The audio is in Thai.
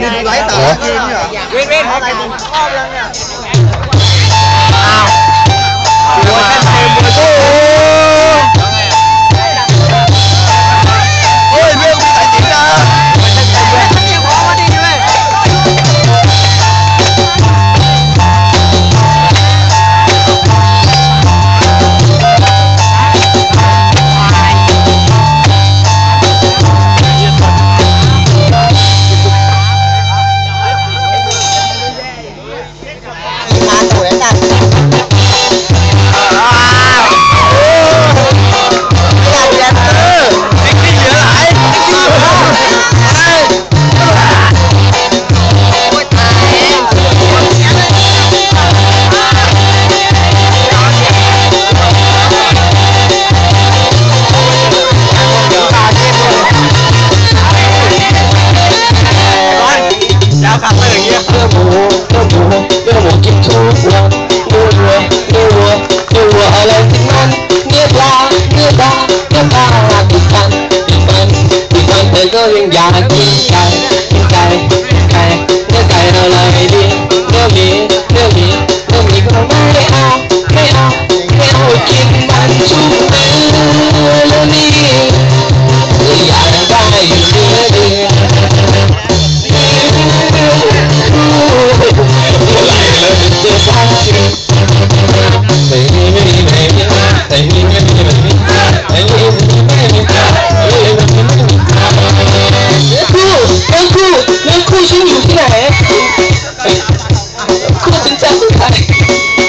ยืนไร้สาระจริงเหรอ เว้นเว้นชอบแล้วเนี่ย Hey.